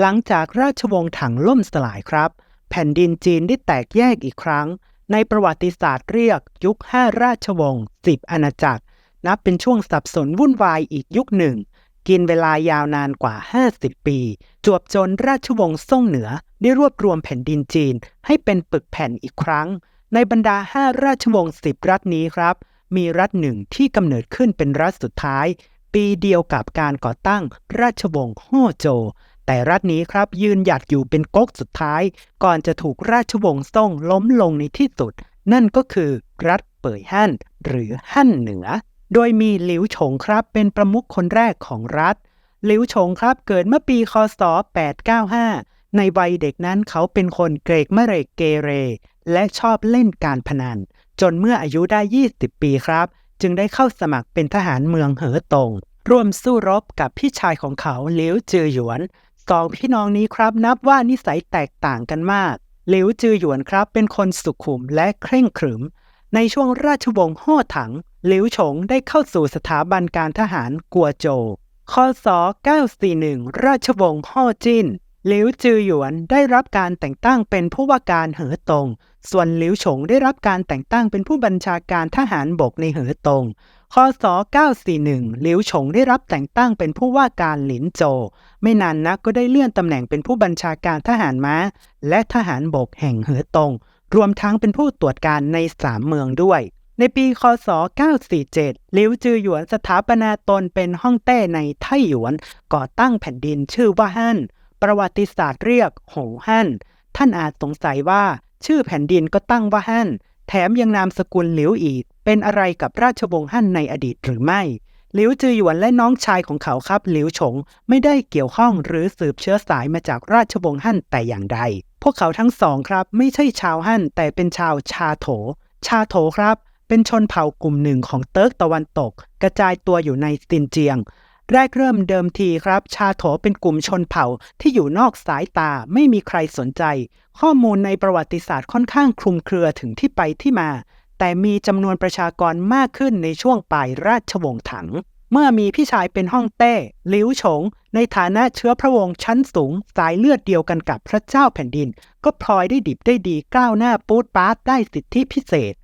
หลังจากราชวงศ์ถังล่มสลายครับ แผ่นดินจีนได้แตกแยกอีกครั้ง ในประวัติศาสตร์เรียกยุคห้าราชวงศ์สิบอาณาจักร นับเป็นช่วงสับสนวุ่นวายอีกยุคหนึ่ง กินเวลายาวนานกว่า 50 ปี จวบจนราชวงศ์ซ่งเหนือได้รวบรวมแผ่นดินจีนให้เป็นปึกแผ่นอีกครั้ง ในบรรดาห้าราชวงศ์สิบรัฐนี้ครับ มีรัฐหนึ่งที่กำเนิดขึ้นเป็นรัฐสุดท้าย ปีเดียวกับการก่อตั้งราชวงศ์ฮ่อโจว แต่รัฐนี้ครับยืนหยัดอยู่เป็นก๊กสุดท้าย ก่อนจะถูกราชวงศ์ซ่งล้มลงในที่สุด นั่นก็คือรัฐเป่ยฮั่นหรือฮั่นเหนือ โดยมีหลิวฉงครับเป็นประมุขคนแรกของรัฐหลิวฉงครับเกิดเมื่อปีคศ 895 ในวัยเด็กนั้นเขาเป็นคนเกรกมะเรกเกเร และชอบเล่นการพนัน จนเมื่ออายุได้ 20 ปีครับ จึงได้เข้าสมัครเป็นทหารเมืองเหอตงร่วมสู้รบกับพี่ชายของเขาหลิวจือหยวน สองพี่น้องนี้ครับนับว่านิสัยแตกต่างกันมากหลิวจือหยวนครับเป็นคนสุขุมและเคร่งขรึม ในช่วงราชวงศ์ฮ่อถัง หลิวฉงได้เข้าสู่สถาบันการทหารกัวโจวคศ 941 ราชวงศ์ฮ่อจิน หลิวจือหยวนได้รับการแต่งตั้งเป็นผู้ว่าการเหอตง ส่วนหลิวฉงได้รับการแต่งตั้งเป็นผู้บัญชาการทหารบกในเหอตง คศ 941 หลิวฉงได้รับแต่งตั้งเป็นผู้ว่าการหลินโจ ไม่นานนักก็ได้เลื่อนตำแหน่งเป็นผู้บัญชาการทหารม้า และทหารบกแห่งเหอตง รวมทั้งเป็นผู้ตรวจการในสามเมืองด้วย ในปี คศ 947 หลิวจือหยวนสถาปนาตนเป็นฮ่องเต้ในไต้หยวน ก่อตั้งแผ่นดินชื่อว่าฮั่น ประวัติศาสตร์เรียกโหฮั่น ท่านอาจสงสัยว่า ชื่อแผ่นดินก็ตั้งว่าฮั่น แถมยังนามสกุลหลิวอีก เป็นอะไรกับราชวงศ์ฮั่นในอดีตหรือไม่หลิวจือหยวนและน้องชายของเขาครับหลิวฉงไม่ได้เกี่ยวข้องหรือสืบเชื้อสายมาจากราชวงศ์ฮั่นแต่อย่างใด พวกเขาทั้งสองครับ ไม่ใช่ชาวฮั่นแต่เป็นชาวชาโถ ชาโถครับ เป็นชนเผ่ากลุ่มหนึ่งของเติร์กตะวันตก กระจายตัวอยู่ในซินเจียง แรกเริ่มเดิมทีครับ ชาโถเป็นกลุ่มชนเผ่าที่อยู่นอกสายตาไม่มีใครสนใจ ข้อมูลในประวัติศาสตร์ค่อนข้างคลุมเครือถึงที่ไปที่มา แต่มีจำนวนประชากรมากขึ้นในช่วงปลายราชวงศ์ถัง เมื่อมีพี่ชายเป็นฮ่องเต้หลิวฉง ในฐานะเชื้อพระวงศ์ชั้นสูง สายเลือดเดียวกันกับพระเจ้าแผ่นดิน ก็พลอยได้ดิบได้ดีก้าวหน้าปูดปาร์ตได้สิทธิพิเศษ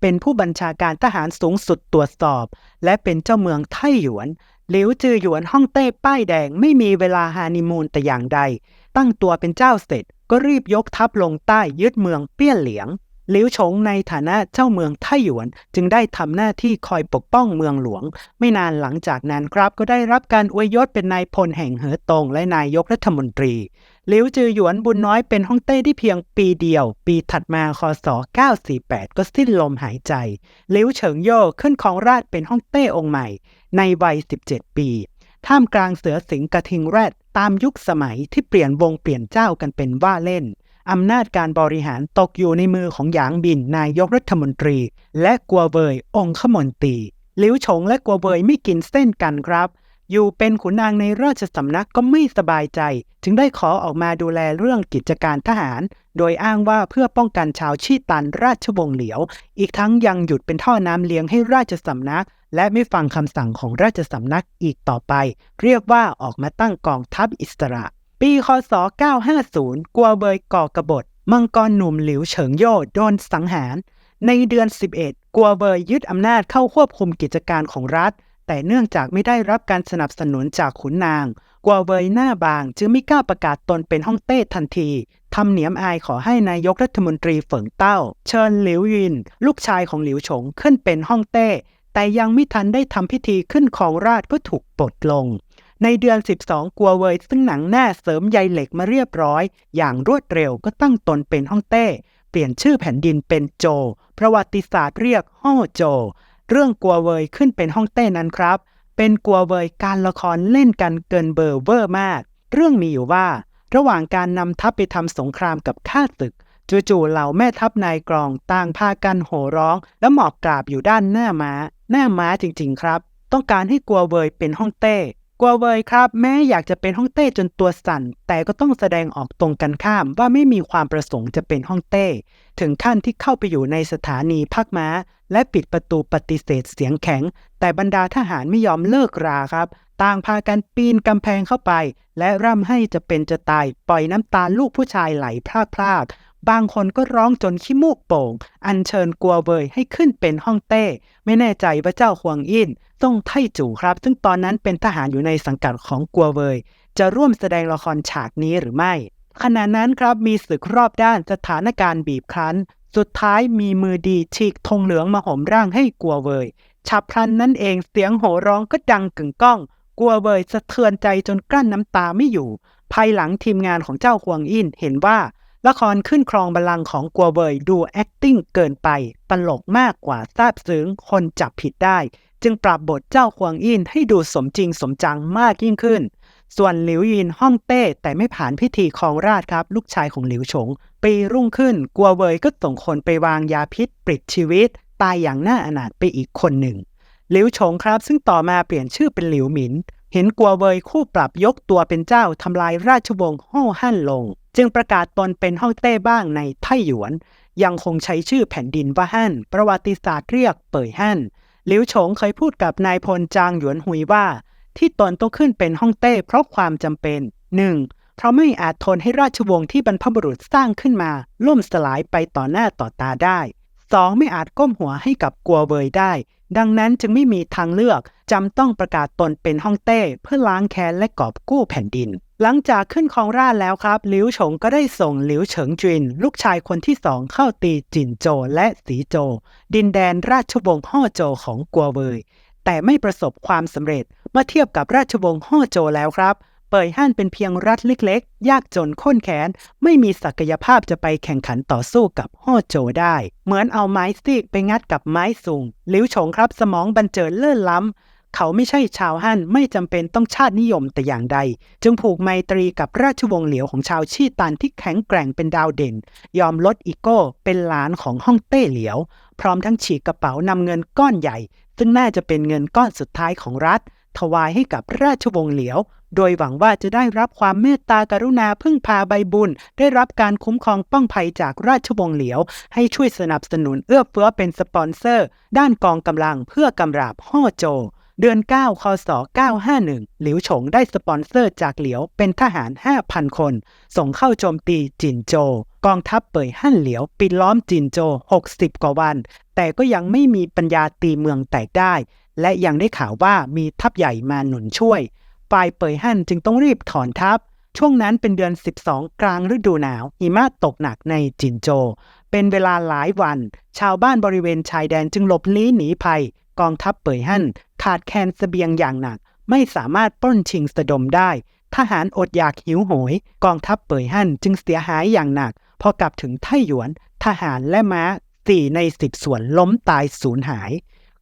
เป็นผู้บัญชาการทหารสูงสุดตรวจสอบ และเป็นเจ้าเมืองไต้หยวน หลิวจือหยวนฮ่องเต้ป้ายแดงไม่มีเวลาฮานิมูนแต่อย่างใด ตั้งตัวเป็นเจ้าเสร็จก็รีบยกทัพลงใต้ยึดเมืองเปี้ยนเหลียงหลิวชงในฐานะเจ้าเมืองไทหยวนจึงได้ทำหน้าที่คอยปกป้องเมืองหลวง ไม่นานหลังจากนั้นครับก็ได้รับการอวยยศเป็นนายพลแห่งเหอตงและนายกรัฐมนตรี ลิวจือหยวนบุญน้อยเป็นฮ่องเต้ได้เพียงปีเดียว ปีถัดมาคศ 948 ก็สิ้นลมหายใจหลิวเฉิงโย่ขึ้นของราชเป็นฮ่องเต้องค์ใหม่ ในวัย 17 ปี ท่ามกลางเสือสิงกระทิงแรดตามยุคสมัยที่เปลี่ยนวงเปลี่ยนเจ้ากันเป็นว่าเล่น อำนาจการบริหารตกอยู่ในมือของหยางบินนายกรัฐมนตรี และกัวเบยองคมนตรีหลิวฉงและกัวเบยไม่กินเส้นกันครับ อยู่เป็นขุนนางในราชสำนักก็ไม่สบายใจ จึงได้ขอออกมาดูแลเรื่องกิจการทหาร โดยอ้างว่าเพื่อป้องกันชาวชีตันราชวงศ์เหลียว อีกทั้งยังหยุดเป็นท่อน้ำเลี้ยงให้ราชสำนัก และไม่ฟังคำสั่งของราชสำนักอีกต่อไป เรียกว่าออกมาตั้งกองทัพอิสระ ปีคศ 950 กัวเบยก่อกบฏ มังกรหนุ่มหลิวเฉิงโย่โดนสังหาร ในเดือน 11 กัวเบยยึดอำนาจเข้าควบคุมกิจการของรัฐ แต่เนื่องจากไม่ได้รับการสนับสนุนจากขุนนาง กัวเบยหน้าบางจึงไม่กล้าประกาศตนเป็นฮ่องเต้ทันที ทำเหนียมอายขอให้นายกรัฐมนตรีเฟิงเต้า เชิญหลิวยิน ลูกชายของหลิวฉงขึ้นเป็นฮ่องเต้ แต่ยังไม่ทันได้ทำพิธีขึ้นของราชก็ถูกปลดลง ในเดือน 12 กัวเวยซึ่งหนังหน้าเสริมใยเหล็กมาเรียบร้อย อย่างรวดเร็วก็ตั้งตนเป็นฮ่องเต้ เปลี่ยนชื่อแผ่นดินเป็นโจ ประวัติศาสตร์เรียกฮ่อโจ เรื่องกัวเวยขึ้นเป็นฮ่องเต้นั้นครับ เป็นกัวเวยการละครเล่นกันเกินเบอร์เวอร์มาก เรื่องมีอยู่ว่า ระหว่างการนำทัพไปทำสงครามกับข้าศึกจู่ๆเหล่าแม่ทัพนายกรองต่างพากันโห่ร้อง และหมอบกราบอยู่ด้านหน้าม้า หน้าม้าจริงๆครับ ต้องการให้กัวเวยเป็นฮ่องเต้ กัวเวยครับ แม้อยากจะเป็นฮ่องเต้จนตัวสั่น แต่ก็ต้องแสดงออกตรงกันข้ามว่าไม่มีความประสงค์จะเป็นฮ่องเต้ ถึงขั้นที่เข้าไปอยู่ในสถานีพักม้า และปิดประตูปฏิเสธเสียงแข็ง แต่บรรดาทหารไม่ยอมเลิกราครับ ต่างพากันปีนกำแพงเข้าไป และร่ำให้จะเป็นจะตายปล่อยน้ำตาลูกผู้ชายไหลพรากๆ บางคนก็ร้องจนขี้มูกโป่ง อัญเชิญกัวเวยให้ขึ้นเป็นฮ่องเต้ ไม่แน่ใจว่าเจ้าฮวงอินทรงไทจู่ครับ ซึ่งตอนนั้นเป็นทหารอยู่ในสังกัดของกัวเวย จะร่วมแสดงละครฉากนี้หรือไม่ ขณะนั้นครับมีศึกรอบด้านสถานการณ์บีบคั้น สุดท้ายมีมือดีฉีกธงเหลืองมาห่มร่างให้กัวเวยฉับพลันนั่นเองเสียงโห่ร้องก็ดังกึ่งก้อง กัวเวยสะเทือนใจจนกลั้นน้ำตาไม่อยู่ ภายหลังทีมงานของเจ้าฮวงอินเห็นว่า ละครขึ้นครองบัลลังก์ของกัวเวยดู acting เกินไป ตลกมากกว่าซาบซึ้งคนจับผิดได้ จึงปรับบทเจ้าฮวงอินให้ดูสมจริงสมจังมากยิ่งขึ้น ส่วนหลิวยินฮ่องเต้แต่ไม่ผ่านพิธีครองราชครับ ลูกชายของหลิวฉง ปีรุ่งขึ้น กัวเวยก็ส่งคนไปวางยาพิษปลิดชีวิต ตายอย่างน่าอนาถไปอีกคนหนึ่ง หลิวฉงครับ ซึ่งต่อมาเปลี่ยนชื่อเป็นหลิวหมิน เห็นกัวเวยคู่ปรับยกตัวเป็นเจ้าทำลายราชวงศ์ฮ่อฮั่นลง จึงประกาศตนเป็นฮ่องเต้บ้างในไต้หยวน ยังคงใช้ชื่อแผ่นดินว่าฮั่นประวัติศาสตร์เรียกเป่ยฮั่นหลิวฉงเคยพูดกับนายพลจางหยวนหุยว่า ที่ตนต้องขึ้นเป็นฮ่องเต้เพราะความจำเป็น 1. เพราะไม่อาจทนให้ราชวงศ์ที่บรรพบุรุษสร้างขึ้นมา ล่มสลายไปต่อหน้าต่อตาได้ 2. ไม่อาจก้มหัวให้กับกัวเวยได้ ดังนั้นจึงไม่มีทางเลือกจำต้องประกาศตนเป็นฮ่องเต้เพื่อล้างแค้นและกอบกู้แผ่นดิน หลังจากขึ้นครองราชแล้วครับหลิวฉงก็ได้ส่งหลิวเฉิงจิน ลูกชายคนที่สองเข้าตีจินโจและสีโจ ดินแดนราชวงศ์ฮ่อโจของกัวเวยแต่ไม่ประสบความสำเร็จเมื่อเทียบกับราชวงศ์ฮ่อโจแล้วครับ เปยฮั่นเป็นเพียงรัฐเล็กๆ ยากจนข้นแขน ไม่มีศักยภาพจะไปแข่งขันต่อสู้กับฮ่อโจได้ เหมือนเอาไม้ซีกไปงัดกับไม้สูงหลิวฉงครับสมองบันเจิดเลื่อนล้ำ เขาไม่ใช่ชาวฮั่นไม่จำเป็นต้องชาตินิยมแต่อย่างใด จึงผูกไมตรีกับราชวงศ์เหลียวของชาวชีตันที่แข็งแกร่งเป็นดาวเด่น ยอมลดอีโก้เป็นหลานของฮ่องเต้เหลียว พร้อมทั้งฉีกกระเป๋านำเงินก้อนใหญ่ ซึ่งน่าจะเป็นเงินก้อนสุดท้ายของรัฐถวายให้กับราชวงศ์เหลียว โดยหวังว่าจะได้รับความเมตตากรุณาพึ่งพาใบบุญ ได้รับการคุ้มครองป้องภัยจากราชวงศ์เหลียว ให้ช่วยสนับสนุนเอื้อเฟื้อเป็นสปอนเซอร์ ด้านกองกำลังเพื่อกำราบฮ่อโจ เดือน 9 คศ 951 หลิวฉงได้สปอนเซอร์จากเหลียวเป็นทหาร 5,000 คน ส่งเข้าโจมตีจินโจ กองทัพเป่ยฮั่นเหลียวปิดล้อมจินโจ 60 กว่าวัน แต่ก็ยังไม่มีปัญญาตีเมืองแตกได้ และยังได้ข่าวว่ามีทัพใหญ่มาหนุนช่วย ฝ่ายเป่ยฮั่นจึงต้องรีบถอนทัพ ช่วงนั้นเป็นเดือน 12 กลางฤดูหนาว หิมะตกหนักในจินโจ เป็นเวลาหลายวัน ชาวบ้านบริเวณชายแดนจึงหลบลี้หนีภัย กองทัพเป่ยฮั่นขาดแคลนเสบียงอย่างหนัก ไม่สามารถปล้นชิงสะดมได้ ทหารอดอยากหิวโหย กองทัพเป่ยฮั่นจึงเสียหายอย่างหนัก พอกลับถึงไต้หยวน ทหารและม้าสี่ในสิบส่วนล้มตายสูญหาย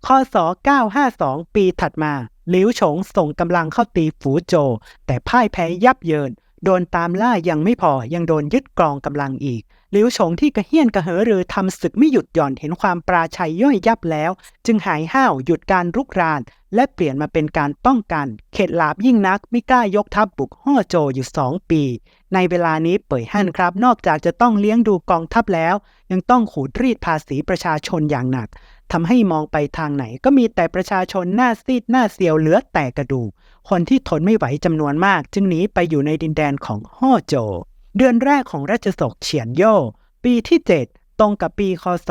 คศ952 ปีถัดมา หลิวฉงส่งกำลังเข้าตีฝูโจ แต่พ่ายแพ้ยับเยิน โดนตามล่ายังไม่พอยังโดนยึดกรองกำลังอีก หลิวฉงที่กระเฮี้ยนกระเหอรือทำศึกไม่หยุดหย่อนเห็นความปราชัยย่อยยับแล้ว จึงหายห้าวหยุดการรุกราน และเปลี่ยนมาเป็นการป้องกัน เข็ดหลาบยิ่งนักไม่กล้ายกทัพบุกฮ่อโจอยู่สองปี ในเวลานี้เป่ยฮั่นครับ นอกจากจะต้องเลี้ยงดูกองทัพแล้ว ยังต้องขูดรีดภาษีประชาชนอย่างหนัก ทำให้มองไปทางไหนก็มีแต่ประชาชนหน้าซีดหน้าเซียวเหลือแต่กระดูก คนที่ทนไม่ไหวจำนวนมาก จึงหนีไปอยู่ในดินแดนของฮ่อโจ เดือนแรกของราชสกเฉียนโย่ปีที่ 7 ตรงกับปีคศ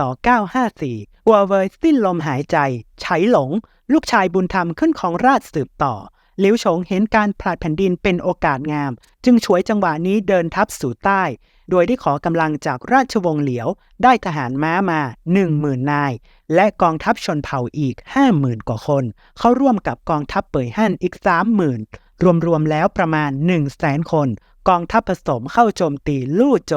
954กัวเวยสิ้นลมหายใจ ไฉหลง ลูกชายบุญธรรมขึ้นของราชสืบต่อหลิวฉงเห็นการผลัดแผ่นดินเป็นโอกาสงาม จึงฉวยจังหวะนี้เดินทัพสู่ใต้ โดยได้ขอกำลังจากราชวงศ์เหลียว ได้ทหารม้ามา10,000นาย และกองทัพชนเผ่าอีก 50,000 กว่าคน เข้าร่วมกับกองทัพเปยฮั่นอีก 30,000 รวมๆแล้วประมาณ 100,000 คน กองทัพผสมเข้าโจมตีลู่โจ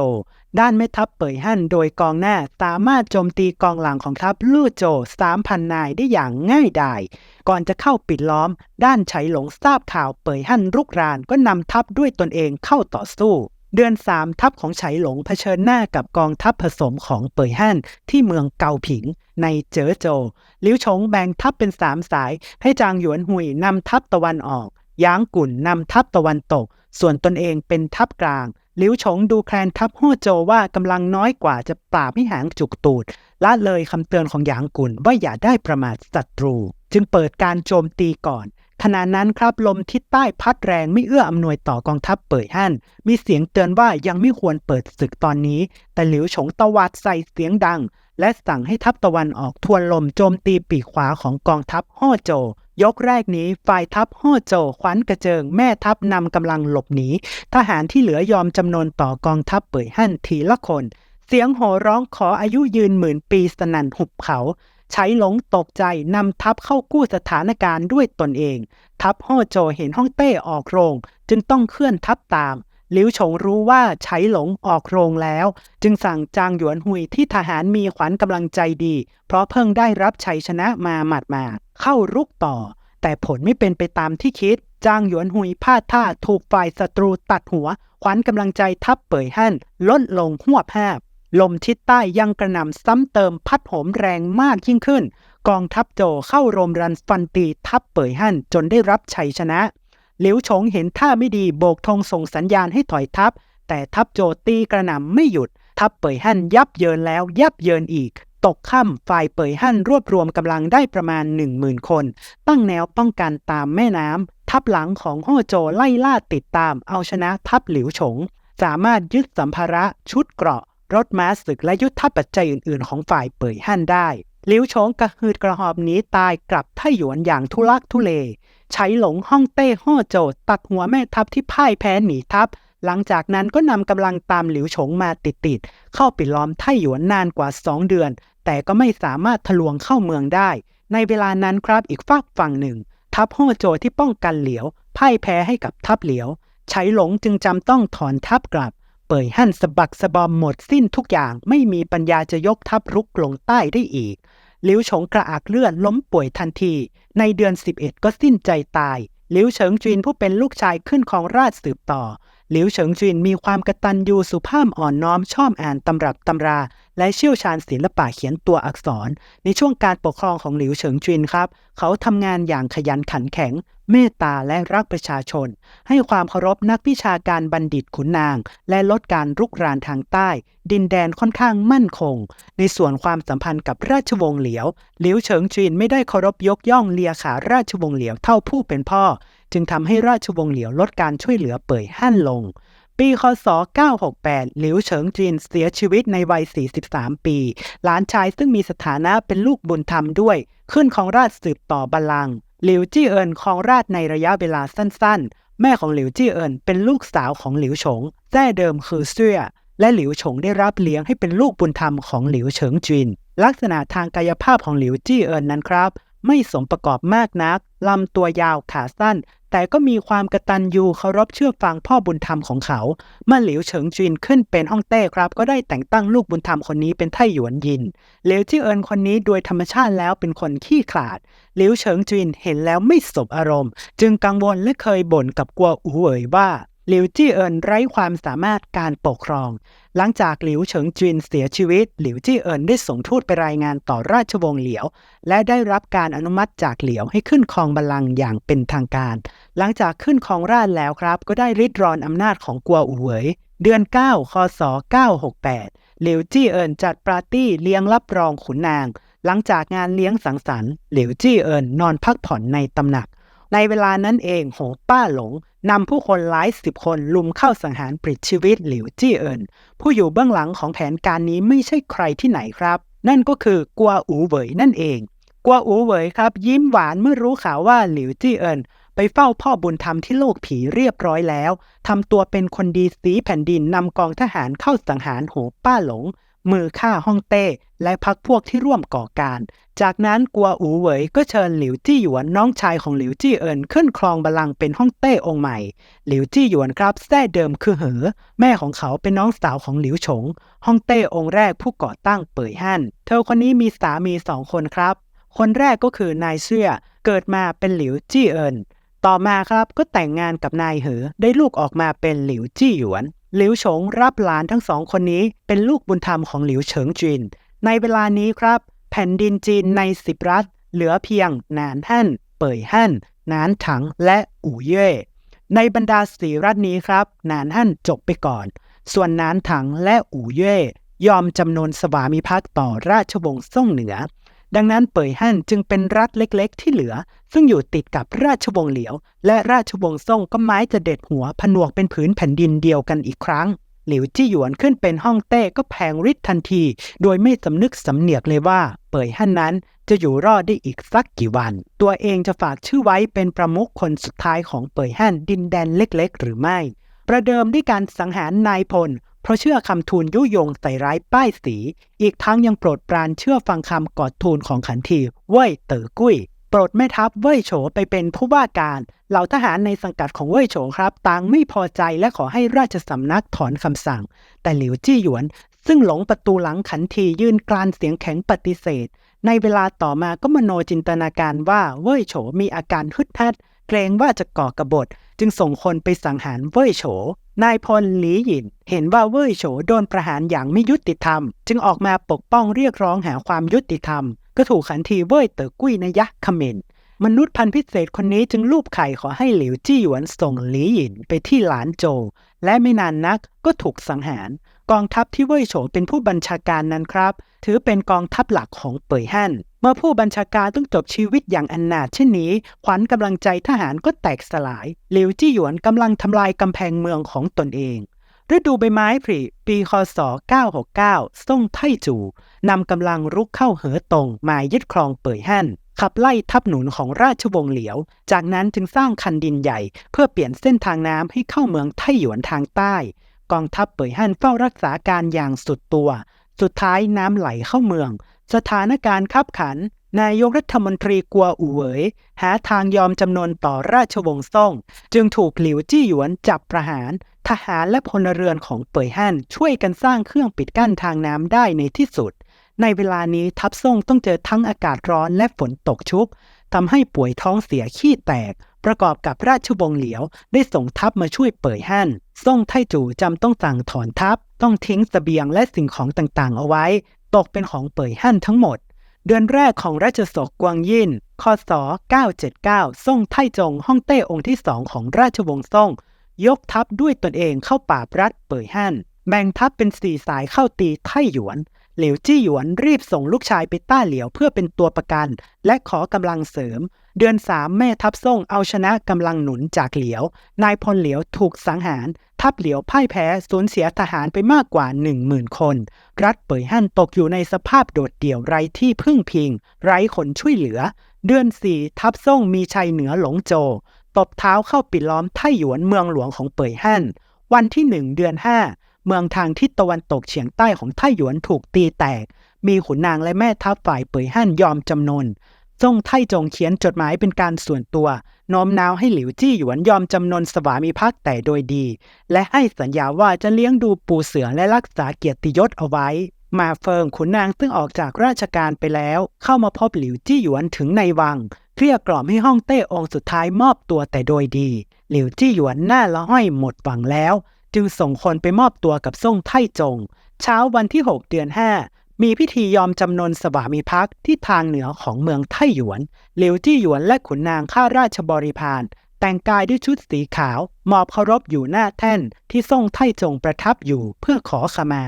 ด้านแม่ทัพเปยฮั่นโดยกองหน้าสามารถโจมตีกองหลังของทัพลู่โจ 3,000 นายได้อย่างง่ายดาย ก่อนจะเข้าปิดล้อม ด้านไฉหลงทราบข่าวเปยฮั่นรุกรานก็นำทัพด้วยตนเองเข้าต่อสู้ เดือนสามทัพของไฉหลงเผชิญหน้ากับกองทัพผสมของเปยฮั่นที่เมืองเกาผิงในเจ๋อโจวลิวชงแบ่งทัพเป็นสามสาย ให้จางหยวนหุยนำทัพตะวันออกหยางกุ่นนำทัพตะวันตก ส่วนตนเองเป็นทัพกลางหลิวฉงดูแคลนทัพฮั่วโจวว่ากำลังน้อยกว่าจะปราบให้หางจุกตูดละเลยคำเตือนของหยางกุ่นว่าอย่าได้ประมาทศัตรู จึงเปิดการโจมตีก่อน ขณะนั้นครับลมทิศใต้พัดแรงไม่เอื้ออำนวยต่อกองทัพเป่ยฮั่น มีเสียงเตือนว่ายังไม่ควรเปิดศึกตอนนี้ แต่หลิวฉงตวาดใส่เสียงดัง และสั่งให้ทัพตะวันออกทวนลมโจมตีปีกขวาของกองทัพฮ่อโจ ยกแรกนี้ฝ่ายทัพฮ่อโจขวัญกระเจิง แม่ทัพนำกำลังหลบหนีทหารที่เหลือยอมจำนนต่อกองทัพเป่ยฮั่นทีละคน เสียงโห่ร้องขออายุยืนหมื่นปีสนั่นหุบเขา ใช้หลงตกใจนำทัพเข้ากู้สถานการณ์ด้วยตนเอง ทัพฮ่อโจเห็นฮ่องเต้ออกโรง จึงต้องเคลื่อนทัพตามหลิวฉงรู้ว่าใช้หลงออกโรงแล้ว จึงสั่งจางหยวนหุยที่ทหารมีขวัญกำลังใจดี เพราะเพิ่งได้รับชัยชนะมาหมาดมาเข้ารุกต่อ แต่ผลไม่เป็นไปตามที่คิด จางหยวนหุยพลาดท่าถูกฝ่ายศัตรูตัดหัว ขวัญกำลังใจทัพเป่ยฮั่นลดลงหัวแพบ ลมทิศใต้ยังกระหน่ำซ้ำเติมพัดโหมแรงมากยิ่งขึ้น กองทัพโจเข้าโรมรันฟันตีทัพเป่ยฮั่นจนได้รับชัยชนะ หลิวฉงเห็นท่าไม่ดีโบกธงส่งสัญญาณให้ถอยทัพ แต่ทัพโจตีกระหน่ำไม่หยุด ทัพเป่ยฮั่นยับเยินแล้วยับเยินอีก ตกค่ำฝ่ายเป่ยฮั่นรวบรวมกำลังได้ประมาณหนึ่งหมื่นคน ตั้งแนวป้องกันตามแม่น้ำทัพหลังของฮ่อโจไล่ล่าติดตามเอาชนะทัพหลิวฉงสามารถยึดสัมภาระชุดเกราะ รถม้าศึกและยุทธปัจจัยอื่นๆ ของฝ่ายเป่ยฮั่นได้หลิวฉงกระหืดกระหอบหนีตายกลับไทหยวนอย่างทุลักทุเล ใช้หลงฮ่องเต้ฮ่อโจวตัดหัวแม่ทัพที่พ่ายแพ้หนีทัพ หลังจากนั้นก็นำกำลังตามหลิวฉงมาติดๆ เข้าปิดล้อมไทหยวนนานกว่า 2 เดือน แต่ก็ไม่สามารถทะลวงเข้าเมืองได้ ในเวลานั้นครับอีกฝากฝั่งหนึ่ง ทัพฮ่อโจที่ป้องกันเหลียวพ่ายแพ้ให้กับทัพเหลียว ใช้หลงจึงจำต้องถอนทัพกลับ เปยหั่นสะบักสะบอมหมดสิ้นทุกอย่างไม่มีปัญญาจะยกทัพรุกลงใต้ได้อีกหลิวฉงกระอักเลือดล้มป่วยทันที ในเดือน 11 ก็สิ้นใจตายหลิวเฉิงจีนผู้เป็นลูกชายขึ้นของราชสืบต่อหลิวเฉิงจีนมีความกตัญญูสุภาพอ่อนน้อมชอบอ่านตำรับตำราและเชี่ยวชาญศิลปะเขียนตัวอักษร ในช่วงการปกครองของหลิวเฉิงจีนครับ เขาทำงานอย่างขยันขันแข็ง เมตตาและรักประชาชน ให้ความเคารพนักวิชาการบัณฑิตขุนนาง และลดการรุกรานทางใต้ ดินแดนค่อนข้างมั่นคง ในส่วนความสัมพันธ์กับราชวงศ์เหลียว หลิวเฉิงจีนไม่ได้เคารพยกย่องเลียขาราชวงศ์เหลียวเท่าผู้เป็นพ่อ จึงทำให้ราชวงศ์เหลียวลดการช่วยเหลือเป่ยหั่นลง ปีคศ 968 หลิวเฉิงจีนเสียชีวิตในวัย 43 ปี หลานชายซึ่งมีสถานะเป็นลูกบุญธรรมด้วย ขึ้นของราชสืบต่อบัลลังก์หลิวจี้เอินครองราชในระยะเวลาสั้นๆ แม่ของหลิวจี้เอินเป็นลูกสาวของหลิวฉงแท้เดิมคือเสื้อและหลิวฉงได้รับเลี้ยงให้เป็นลูกบุญธรรมของหลิวเฉิงจีนลักษณะทางกายภาพของหลิวจี้เอินนั้นครับ ไม่สมประกอบมากนัก ลำตัวยาวขาสั้น แต่ก็มีความกระตันยูเคารพเชื่อฟังพ่อบุญธรรมของเขา เมื่อหลิวเฉิงจินขึ้นเป็นฮ่องเต้ครับ ก็ได้แต่งตั้งลูกบุญธรรมคนนี้เป็นไทหยวนยินหลิวจี้เอินคนนี้โดยธรรมชาติแล้วเป็นคนขี้ขลาดหลิวเฉิงจินเห็นแล้วไม่สบอารมณ์ จึงกังวลและเคยบ่นกับกัวอูเหวยว่า หลิวจี้เอินไร้ความสามารถการปกครอง หลังจากหลิวเฉิงจีนเสียชีวิต หลิวจี้เอินได้ส่งทูตไปรายงานต่อราชวงศ์เหลียว และได้รับการอนุมัติจากเหลียวให้ขึ้นครองบัลลังก์อย่างเป็นทางการ หลังจากขึ้นครองราชแล้วครับ ก็ได้ริดรอนอำนาจของกัวอูเหวยเดือน 9 คศ 968 หลิวจี้เอินจัดปาร์ตี้เลี้ยงรับรองขุนนาง หลังจากงานเลี้ยงสังสรรค์ หลิวจี้เอินนอนพักผ่อนในตำหนัก ในเวลานั้นเองโหป้าหลงนำผู้คนหลายสิบคนลุมเข้าสังหารปลิดชีวิตหลิวจี้เอินผู้อยู่เบื้องหลังของแผนการนี้ไม่ใช่ใครที่ไหนครับ นั่นก็คือกัวอูเหวยนั่นเองกัวอูเหวยครับ ยิ้มหวานเมื่อรู้ข่าวว่าหลิวจี้เอินไปเฝ้าพ่อบุญธรรมที่โลกผีเรียบร้อยแล้วทำตัวเป็นคนดีสีแผ่นดินนำกองทหารเข้าสังหารโหป้าหลง มือฆ่าฮ่องเต้และพักพวกที่ร่วมก่อการ จากนั้นกัวอูเหวยก็เชิญหลิวจี้หยวนน้องชายของหลิวจี้เอินขึ้นครองบัลลังก์เป็นฮ่องเต้องค์ใหม่ หลิวจี้หยวนครับแท้เดิมคือเหอ แม่ของเขาเป็นน้องสาวของหลิวฉงฮ่องเต้องค์แรกผู้ก่อตั้งเป่ยฮั่น เธอคนนี้มีสามีสองคนครับ คนแรกก็คือนายเชื่อเกิดมาเป็นหลิวจี้เอินต่อมาครับก็แต่งงานกับนายเหอ ได้ลูกออกมาเป็นหลิวจี้หยวน หลิวฉงรับหลานทั้งสองคนนี้เป็นลูกบุญธรรมของหลิวเฉิงจีนในเวลานี้ครับ แผ่นดินจีนในสิบรัฐ เหลือเพียงนานฮั่น เป่ยฮั่นนานถังและอู่เย่ในบรรดาสีรัฐนี้ครับนานฮั่นจบไปก่อน ส่วนนานถังและอู่เย่ยอมจำนนสวามิภักดิ์ต่อราชวงศ์ซ่งเหนือ ดังนั้นเป่ยฮั่นจึงเป็นรัฐเล็กๆ ที่เหลือ ซึ่งอยู่ติดกับราชวงศ์เหลียว และราชวงศ์ซ่งก็ไม้จะเด็ดหัวผนวกเป็นผืนแผ่นดินเดียวกันอีกครั้ง หลิวจี้หยวนขึ้นเป็นฮ่องเต้ก็แพงฤทธิ์ทันที โดยไม่สำนึกสำเนียกเลยว่า เป่ยฮั่นนั้นจะอยู่รอดได้อีกสักกี่วัน ตัวเองจะฝากชื่อไว้เป็นประมุขคนสุดท้ายของเป่ยฮั่นดินแดนเล็กๆ หรือไม่ ประเดิมด้วยการสังหารนายพล เพราะเชื่อคำทูลยุยงใส่ร้ายป้ายสี อีกทั้งยังโปรดปรานเชื่อฟังคำกอดทูลของขันทีเว่ยเต๋อกุ้ยโปรดแม่ทัพเว่ยโฉไปเป็นผู้ว่าการ เหล่าทหารในสังกัดของเว่ยโฉครับต่างไม่พอใจและขอให้ราชสำนักถอนคำสั่ง แต่หลิวจี้หยวน ซึ่งหลงประตูหลังขันทียื่นกรานเสียงแข็งปฏิเสธ ในเวลาต่อมาก็มโนจินตนาการว่าเว่ยโฉมีอาการฮึดฮัด เกรงว่าจะก่อกบฏจึงส่งคนไปสังหารเว่ยโฉนายพลหลีหยินเห็นว่าเว่ยโฉโดนประหารอย่างไม่ยุติธรรม จึงออกมาปกป้องเรียกร้องหาความยุติธรรม ก็ถูกขันทีเว่ยเต๋อกุ้ยนยะเขมนมนุษย์พันธุ์พิเศษคนนี้จึงลูบไข่ขอให้หลิวจี้หยวนส่งหลีหยินไปที่หลานโจ และไม่นานนักก็ถูกสังหาร กองทัพที่เว่ยโฉเป็นผู้บัญชาการนั้นครับ ถือเป็นกองทัพหลักของเป่ยฮั่น เมื่อผู้บัญชาการต้องจบชีวิตอย่างอันนาถเช่นนี้ ขวัญกำลังใจทหารก็แตกสลาย หลิวจี้หยวนกำลังทำลายกำแพงเมืองของตนเองฤดูใบไม้ผลิปีคศ 969 ซ่งไทจูนำกำลังรุกเข้าเหอตงมายึดครองเป่ยฮั่นขับไล่ทัพหนุนของราชวงศ์เหลียว จากนั้นจึงสร้างคันดินใหญ่ เพื่อเปลี่ยนเส้นทางน้ำให้เข้าเมืองไทหยวนทางใต้ กองทัพเป่ยฮั่นเฝ้ารักษาการอย่างสุดตัว สุดท้ายน้ำไหลเข้าเมือง สถานการณ์ขับขัน นายกรัฐมนตรีกัวอู่เหวยหาทางยอมจำนนต่อราชวงศ์ซ่ง จึงถูกหลิวจี้หยวนจับประหาร ทหารและพลเรือนของเป่ยฮั่นช่วยกันสร้างเครื่องปิดกั้นทางน้ำได้ในที่สุด ในเวลานี้ทัพซ่งต้องเจอทั้งอากาศร้อนและฝนตกชุกทำให้ป่วยท้องเสียขี้แตก ประกอบกับราชวงศ์เหลียวได้ส่งทัพมาช่วยเป่ยฮั่นซ่งไทจู่จำต้องสั่งถอนทัพ ต้องทิ้งสเสบียงและสิ่งของต่างๆ เอาไว้ ตกเป็นของเป่ยฮั่นทั้งหมด เดือนแรกของราชสกกวางยินคศ 979 ซ่งไทจงฮ่องเต้องค์ที่สองของราชวงศ์ซ่ง ยกทัพด้วยตนเองเข้าปราบรัฐเป่ยฮั่นแบ่งทัพเป็นสี่สายเข้าตีไทหยวน เหลียวจี้หยวนรีบส่งลูกชายไปต้าเหลียวเพื่อเป็นตัวประกัน และขอกำลังเสริม เดือนสามแม่ทัพซ่งเอาชนะกำลังหนุนจากเหลียว นายพลเหลียวถูกสังหาร ทัพเหลียวพ่ายแพ้สูญเสียทหารไปมากกว่า 10,000 คน รัฐเป่ยฮั่นตกอยู่ในสภาพโดดเดี่ยวไร้ที่พึ่งพิง ไร้คนช่วยเหลือ เดือนสี่ทัพซ่งมีชัยเหนือหลงโจ ตบเท้าเข้าปิดล้อมไทหยวนเมืองหลวงของเป่ยฮั่น วันที่หนึ่งเดือนห้าเมืองทางทิศตะวันตกเฉียงใต้ของไทหยวนถูกตีแตก มีขุนนางและแม่ทัพฝ่ายเป่ยฮั่นยอมจำนน จงไทจงเขียนจดหมายเป็นการส่วนตัวโน้มน้าวให้หลิวจี้หยวนยอมจำนนสวามิภักดิ์แต่โดยดี และให้สัญญาว่าจะเลี้ยงดูปูเสือและรักษาเกียรติยศเอาไว้ มาเฟิงขุนนางซึ่งออกจากราชการไปแล้ว เข้ามาพบหลิวจี้หยวนถึงในวังเกลี้ยกล่อมให้ฮ่องเต้องค์สุดท้ายมอบตัวแต่โดยดี หลิวจี้หยวนหน้าละห้อยหมดหวังแล้ว จึงส่งคนไปมอบตัวกับซ่งไทจง เช้าวันที่ 6 เดือน 5 มีพิธียอมจำนนสวามิภักดิ์ที่ทางเหนือของเมืองไทหยวนเหลิวจี้หยวนและขุนนางข้าราชบริพารแต่งกายด้วยชุดสีขาวมอบเคารพอยู่หน้าแท่นที่ซ่งไทจงประทับอยู่เพื่อขอขมา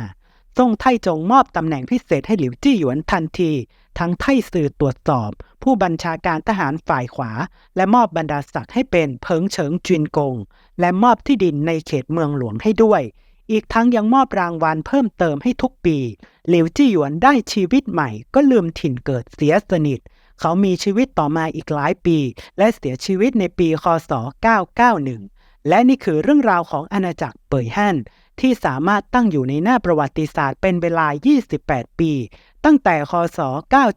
ซ่งไทจงมอบตำแหน่งพิเศษให้หลิวจี้หยวนทันที ทั้งไทสื่อตรวจสอบ ผู้บัญชาการทหารฝ่ายขวา และมอบบรรดาศักดิ์ให้เป็นเพิงเฉิงจินกง และมอบที่ดินในเขตเมืองหลวงให้ด้วย อีกทั้งยังมอบรางวัลเพิ่มเติมให้ทุกปี หลิวจี้หยวนได้ชีวิตใหม่ก็ลืมถิ่นเกิดเสียสนิท เขามีชีวิตต่อมาอีกหลายปี และเสียชีวิตในปีคศ 991 และนี่คือเรื่องราวของอาณาจักรเป่ยฮั่นที่สามารถตั้งอยู่ในหน้าประวัติศาสตร์เป็นเวลา 28 ปี ตั้งแต่คศ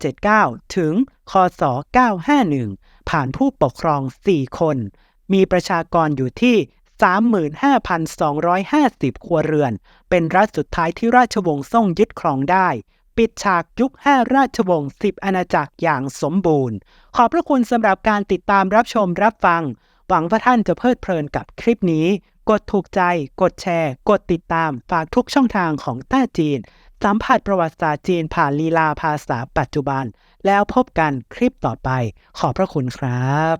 979 ถึง คศ 951 ผ่านผู้ปกครอง 4 คน มีประชากรอยู่ที่ 35,250 ครัวเรือน เป็นรัฐสุดท้ายที่ราชวงศ์ซ่งยึดครองได้ ปิดฉากยุค 5 ราชวงศ์ 10 อาณาจักรอย่างสมบูรณ์ ขอบพระคุณสำหรับการติดตามรับชมรับฟัง หวังว่าท่านจะเพลิดเพลินกับคลิปนี้ กดถูกใจ กดแชร์ กดติดตาม ฝากทุกช่องทางของต้าจีน สัมผัสประวัติศาสตร์จีนผ่านลีลาภาษาปัจจุบัน แล้วพบกันคลิปต่อไป ขอบพระคุณครับ